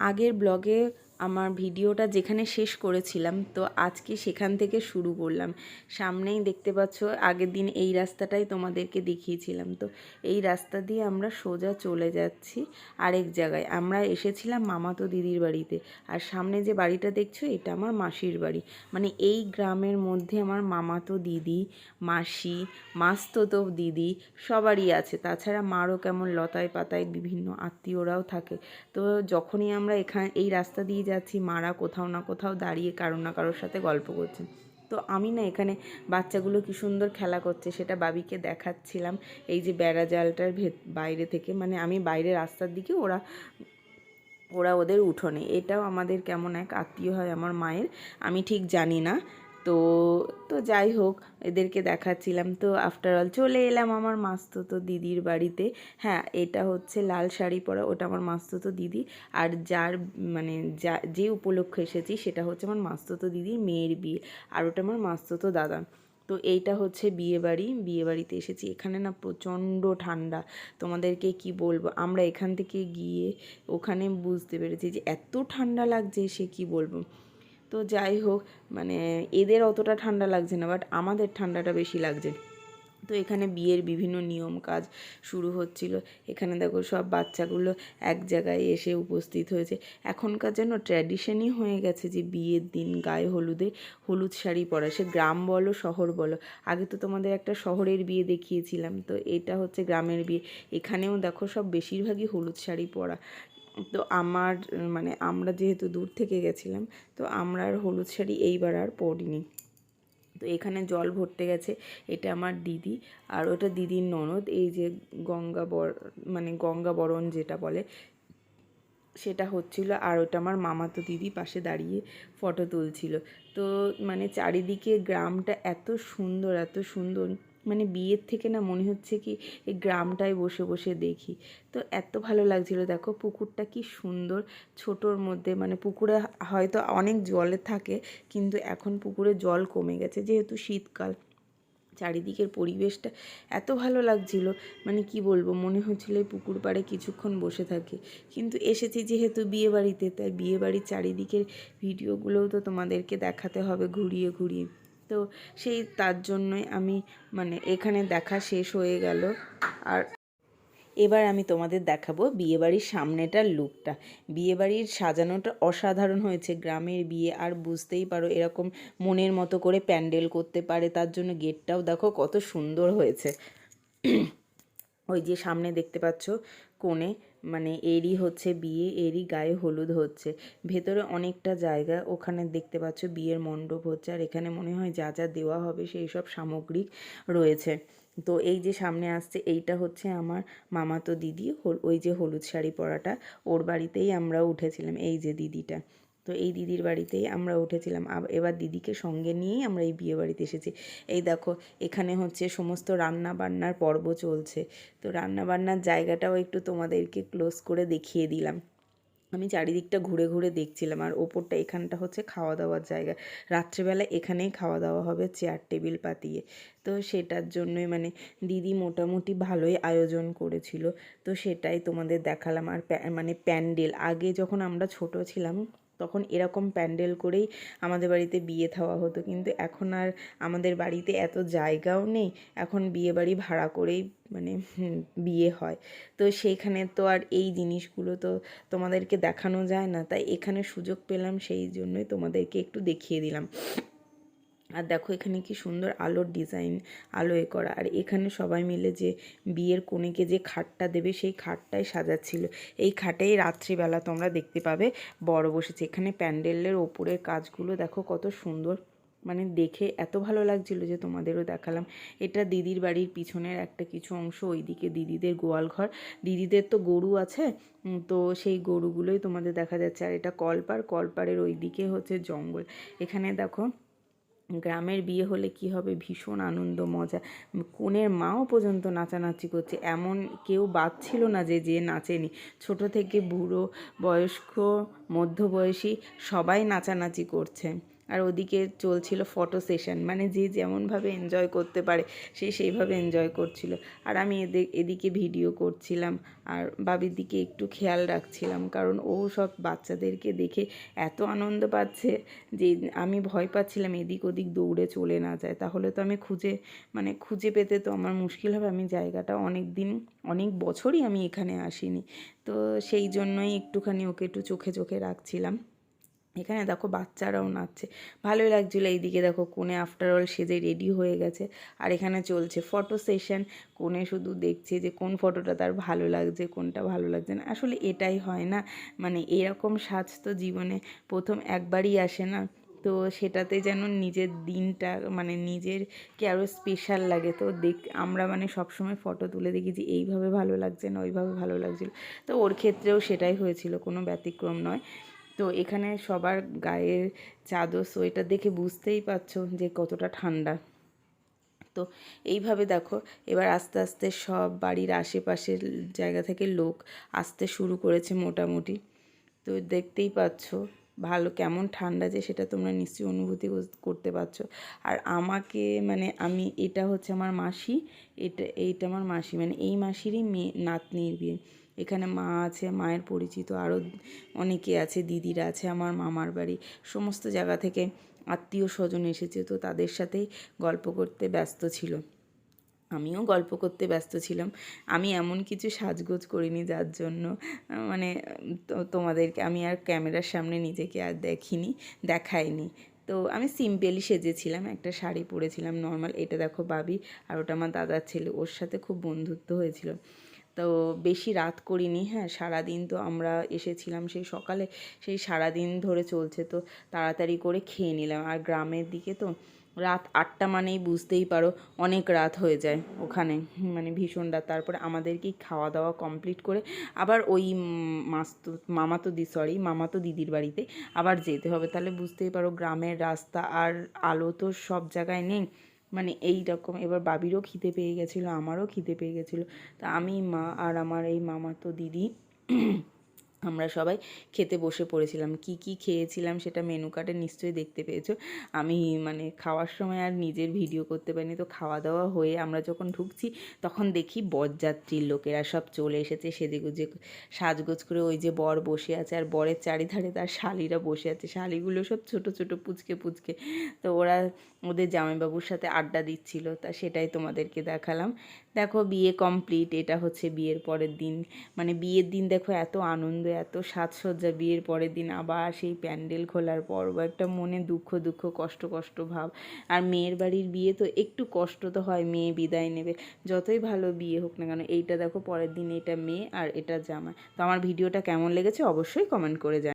আগের ব্লগে আমার ভিডিওটা যেখানে শেষ করেছিলাম, তো আজকে সেখান থেকে শুরু করলাম। সামনেই দেখতে পাচ্ছ, আগের দিন এই রাস্তাটাই তোমাদেরকে দেখিয়েছিলাম। তো এই রাস্তা দিয়ে আমরা সোজা চলে যাচ্ছি আরেক জায়গায়। আমরা এসেছিলাম মামাতো দিদির বাড়িতে। আর সামনে যে বাড়িটা দেখছ, এটা আমার মাসির বাড়ি। মানে এই গ্রামের মধ্যে আমার মামাতো দিদি, মাসি, মাস্ততো দিদি সবারই আছে। তাছাড়া মারও কেমন লতায় পাতায় বিভিন্ন আত্মীয়রাও থাকে। তো যখনই আমরা এখানে, এই রাস্তা দিয়ে যাচ্ছি, মারা কোথাও না কোথাও দাঁড়িয়ে কারও না কারোর সাথে গল্প করছেন তো আমি না এখানে বাচ্চাগুলো কি সুন্দর খেলা করছে সেটা বাবিকে দেখাচ্ছিলাম। এই যে বেড়া জালটার ভেত, বাইরে থেকে মানে আমি বাইরে রাস্তার দিকে ওরা ওরা ওদের উঠোনে। এটাও আমাদের কেমন এক আত্মীয় হয় আমার মায়ের, আমি ঠিক জানি না। তো তো যাই হোক, এদেরকে দেখাচ্ছিলাম। তো আফটার অল চলে এলাম আমার মাস্ততো দিদির বাড়িতে। হ্যাঁ এটা হচ্ছে লাল শাড়ি পরা, ওটা আমার মাস্ততো দিদি। আর যার মানে যা, যে উপলক্ষে এসেছি সেটা হচ্ছে আমার মাস্ততো দিদির মেয়ের বিয়ে, আর ওটা আমার মাস্ততো দাদা। তো এইটা হচ্ছে বিয়ে বাড়ি, বিয়ে বাড়িতে এসেছি। এখানে না প্রচণ্ড ঠান্ডা। তোমাদেরকে কি বলব? আমরা এখান থেকে গিয়ে ওখানে বুঝতে পেরেছি যে এত ঠান্ডা লাগছে, সে কি বলব? তো যাই হোক মানে এদের অতটা ঠান্ডা লাগছে না বাট আমাদের ঠান্ডাটা বেশি লাগছে। তো এখানে বিয়ের বিভিন্ন নিয়ম কাজ শুরু হচ্ছিল। এখানে দেখো সব বাচ্চাগুলো এক জায়গায় এসে উপস্থিত হয়েছে। এখনকার যেন ট্র্যাডিশনই হয়ে গেছে যে বিয়ের দিন গায়ে হলুদে হলুদ শাড়ি পরা। সে গ্রাম বলো, শহর বলো, আগে তো তোমাদের একটা শহরের বিয়ে দেখিয়েছিলাম, তো এটা হচ্ছে গ্রামের বিয়ে। এখানেও দেখো সব বেশিরভাগই হলুদ শাড়ি পরা। তো আমার মানে আমরা যেহেতু দূর থেকে গেছিলাম, তো আমরা আর হলুদ শাড়ি এইবার আর পরিনি। তো এখানে জল ভরতে গেছে, এটা আমার দিদি আর ওটা দিদির ননদ, এই যে গঙ্গা বর মানে গঙ্গা বরণ যেটা বলে, সেটা হচ্ছিল আর ওটা আমার মামাতো দিদি পাশে দাঁড়িয়ে ফটো তুলছিল। তো মানে চারিদিকে গ্রামটা এত সুন্দর এত সুন্দর। মানে বিয়ের থেকে না মনে হচ্ছে কি এই গ্রামটায় বসে বসে দেখি। তো এত ভালো লাগছিল দেখো, পুকুরটা কি সুন্দর। ছোটোর মধ্যে মানে পুকুরে হয়তো অনেক জলে থাকে, কিন্তু এখন পুকুরে জল কমে গেছে যেহেতু শীতকাল। চারিদিকের পরিবেশটা এত ভালো লাগছিল মানে কি বলব, মনে হচ্ছিল এই পুকুর পাড়ে কিছুক্ষণ বসে থাকি। কিন্তু এসেছি যেহেতু বিয়ে বাড়িতে, তাই বিয়ে বাড়ির চারিদিকের ভিডিওগুলোও তো তোমাদেরকে দেখাতে হবে ঘুরিয়ে ঘুরিয়ে। তো সেই তার জন্যই আমি মানে এখানে দেখা শেষ হয়ে গেল। আর এবার আমি তোমাদের দেখাবো বিয়েবাড়ির সামনেটার লুকটা। বিয়েবাড়ির সাজানোটা অসাধারণ হয়েছে। গ্রামের বিয়ে আর বুঝতেই পারো এরকম মনের মতো করে প্যান্ডেল করতে পারে, তার জন্য গেটটাও দেখো কত সুন্দর হয়েছে। ওই যে সামনে দেখতে পাচ্ছ কোণে মানে এরই হচ্ছে বিয়ে, এরই গায়ে হলুদ হচ্ছে। ভেতরে অনেকটা জায়গা, ওখানে দেখতে পাচ্ছ বিয়ের মণ্ডপ হচ্ছে। আর এখানে মনে হয় যা যা দেওয়া হবে সেই সব সামগ্রিক রয়েছে। তো এই যে সামনে আসছে, এইটা হচ্ছে আমার মামাতো দিদি। ওই যে হলুদ শাড়ি পরাটা, ওর বাড়িতেই আমরা উঠেছিলাম এই যে দিদিটা। তো এই দিদির বাড়িতেই আমরা উঠেছিলাম। এবার দিদিকে সঙ্গে নিয়েই আমরা এই বিয়ে বাড়িতে এসেছি। এই দেখো, এখানে হচ্ছে সমস্ত রান্না বান্নার পর্ব চলছে। তো রান্না বান্নার জায়গাটাও একটু তোমাদেরকে ক্লোজ করে দেখিয়ে দিলাম। আমি চারিদিকটা ঘুরে ঘুরে দেখছিলাম আর ওপরটা এখানটা হচ্ছে খাওয়া দাওয়ার জায়গা। রাত্রেবেলা এখানেই খাওয়া দাওয়া হবে চেয়ার টেবিল পাতিয়ে। তো সেটার জন্যই মানে দিদি মোটামুটি ভালোই আয়োজন করেছিল। তো সেটাই তোমাদের দেখালাম। আর মানে প্যান্ডেল। আগে যখন আমরা ছোট ছিলাম তখন এরকম প্যান্ডেল করেই আমাদের বাড়িতে বিয়ে থাওয়া হতো। কিন্তু এখন আর আমাদের বাড়িতে এত জায়গাও নেই। এখন বিয়ে বাড়ি ভাড়া করেই মানে বিয়ে হয়। তো সেইখানে তো আর এই জিনিসগুলো তো তোমাদেরকে দেখানো যায় না। তাই এখানে সুযোগ পেলাম, সেই জন্যই তোমাদেরকে একটু দেখিয়ে দিলাম। আর দেখো এখানে কি সুন্দর আলোর ডিজাইন আলোয় করা। আর এখানে সবাই মিলে যে বিয়ের কোণেকে যে খাটটা দেবে, সেই খাটটাই সাজাচ্ছিল। এই খাটেই রাত্রিবেলা তোমরা দেখতে পাবে বড় বসেছে। এখানে প্যান্ডেলের ওপরের কাজগুলো দেখো কত সুন্দর। মানে দেখে এত ভালো লাগছিল যে তোমাদেরও দেখালাম। এটা দিদির বাড়ির পিছনের একটা কিছু অংশ, ওইদিকে দিদিদের গোয়াল ঘর। দিদিদের তো গরু আছে তো সেই গরুগুলোই তোমাদের দেখা যাচ্ছে। আর এটা কলপার, কলপারের ওইদিকে হচ্ছে জঙ্গল। এখানে দেখো গ্রামের বিয়ে হলে কি হবে? ভীষণ আনন্দ, মজা। কনের মাও পর্যন্ত নাচানাচি করছে। এমন কেউ বাদ ছিল না যে যে নাচেনি। ছোট থেকে বুড়ো, বয়স্ক, মধ্যবয়সী সবাই নাচানাচি করছে। আর ওদিকে চলছিল ফটো সেশন মানে যে যেমনভাবে এনজয় করতে পারে, সে সেইভাবে এনজয় করছিল। আর আমি এদের এদিকে ভিডিও করছিলাম, আর বাবির দিকে একটু খেয়াল রাখছিলাম, কারণ ও সব বাচ্চাদেরকে দেখে এত আনন্দ পাচ্ছে যে আমি ভয় পাচ্ছিলাম এদিক ওদিক দৌড়ে চলে না যায়। তাহলে তো আমি খুঁজে মানে খুঁজে পেতে তো আমার মুশকিল হবে। আমি জায়গাটা অনেক দিন অনেক বছরই আমি এখানে আসিনি। তো সেই জন্যই একটুখানি ওকে একটু চোখে চোখে রাখছিলাম। এখানে দেখো বাচ্চারাও নাচছে। ভালোই লাগছিল এইদিকে দেখো কোণে আফটার অল সেজে রেডি হয়ে গেছে। আর এখানে চলছে ফটো সেশন কোণে শুধু দেখছে যে কোন ফটোটা তার ভালো লাগছে, কোনটা ভালো লাগছে না। আসলে এটাই হয় না। মানে এরকম সাজ তো জীবনে প্রথম একবারই আসে না। তো সেটাতে যেন নিজের দিনটা মানে নিজের নিজেরকে আরও স্পেশাল লাগে। তো দেখ, আমরা মানে সবসময় ফটো তুলে দেখি যে এইভাবে ভালো লাগছে না, ওইভাবে ভালো লাগছিল। তো ওর ক্ষেত্রেও সেটাই হয়েছিল, কোনো ব্যতিক্রম নয়। তো এখানে সবার গায়ের চাদর, সোয়েটার দেখে বুঝতেই পারছ যে কতটা ঠান্ডা। তো এইভাবে দেখো, এবার আস্তে আস্তে সব বাড়ির আশেপাশের জায়গা থেকে লোক আসতে শুরু করেছে মোটামুটি। তো দেখতেই পাচ্ছ, ভালো কেমন ঠান্ডা যে সেটা তোমরা নিশ্চয়ই অনুভূতি করতে পারছ। আর আমাকে মানে আমি, এটা হচ্ছে আমার মাসি, এটা, এইটা আমার মাসি মানে এই মাসিরই মেয়ে, নাতনির বিয়ে। এখানে মা আছে, মায়ের পরিচিত আরও অনেকে আছে, দিদিরা আছে, আমার মামার বাড়ি, সমস্ত জায়গা থেকে আত্মীয় স্বজন এসেছে, তো তাদের সাথেই গল্প করতে ব্যস্ত ছিল। আমিও গল্প করতে ব্যস্ত ছিলাম। আমি এমন কিছু সাজগোজ করিনি যার জন্য মানে তোমাদেরকে, আমি আর ক্যামেরার সামনে নিজেকে আর দেখিনি, দেখাইনি। তো আমি সিম্পলি সেজেছিলাম, একটা শাড়ি পরেছিলাম, নর্মাল, এটা দেখো বাবি আর ওটা আমার দাদার ছেলে, ওর সাথে খুব বন্ধুত্ব হয়েছিল। তো বেশি রাত করিনি হ্যাঁ সারাদিন তো আমরা এসেছিলাম সেই সকালে, সেই সারাদিন ধরে চলছে, তো তাড়াতাড়ি করে খেয়ে নিলাম। আর গ্রামের দিকে তো রাত আটটা মানেই বুঝতেই পারো অনেক রাত হয়ে যায় ওখানে মানে ভীষণ রাত তারপরে আমাদেরকেই খাওয়া দাওয়া কমপ্লিট করে আবার ওই মাস্তো, মামাতো দি সরি মামাতো দিদির বাড়িতে আবার যেতে হবে। তাহলে বুঝতেই পারো গ্রামের রাস্তা আর আলো তো সব জায়গায় নেই। মানে এই রকম, এবার বাবিরও খিদে পেয়ে গেছিল, আমারও খিদে পেয়ে গেছিল। তা আমি, মা আর আমার এই মামাতো দিদি আমরা সবাই খেতে বসে পড়েছিলাম। কি কি খেয়েছিলাম সেটা মেনু কার্ডে নিশ্চয়ই দেখতে পেয়েছ। আমি মানে খাওয়ার সময় আর নিজের ভিডিও করতে পারিনি। তো খাওয়া দাওয়া হয়ে আমরা যখন ঢুকছি, তখন দেখি বরযাত্রীর লোকেরা সব চলে এসেছে সেদিকে সাজগোজ করে ওই যে বর বসে আছে আর বরের চারিধারে তার শালিরা বসে আছে। শালিগুলো সব ছোট ছোট, পুচকে পুচকে। তো ওরা ওদের জামাইবাবুর সাথে আড্ডা দিচ্ছিল। তা সেটাই তোমাদেরকে দেখালাম। দেখো বিয়ে কমপ্লিট এটা হচ্ছে বিয়ের পরের দিন। মানে বিয়ের দিন দেখো এত আনন্দ, এত সাজসজ্জা, বিয়ের পরের দিন আবার সেই প্যান্ডেল খোলার পর্ব একটা মনে দুঃখ দুঃখ, কষ্ট কষ্ট ভাব। আর মেয়ের বাড়ির বিয়ে তো একটু কষ্ট তো হয়, মেয়ে বিদায় নেবে। যতই ভালো বিয়ে হোক না কেন, এইটা দেখো পরের দিন এটা মেয়ে আর এটা জামা তো আমার ভিডিওটা কেমন লেগেছে অবশ্যই কমেন্ট করে জান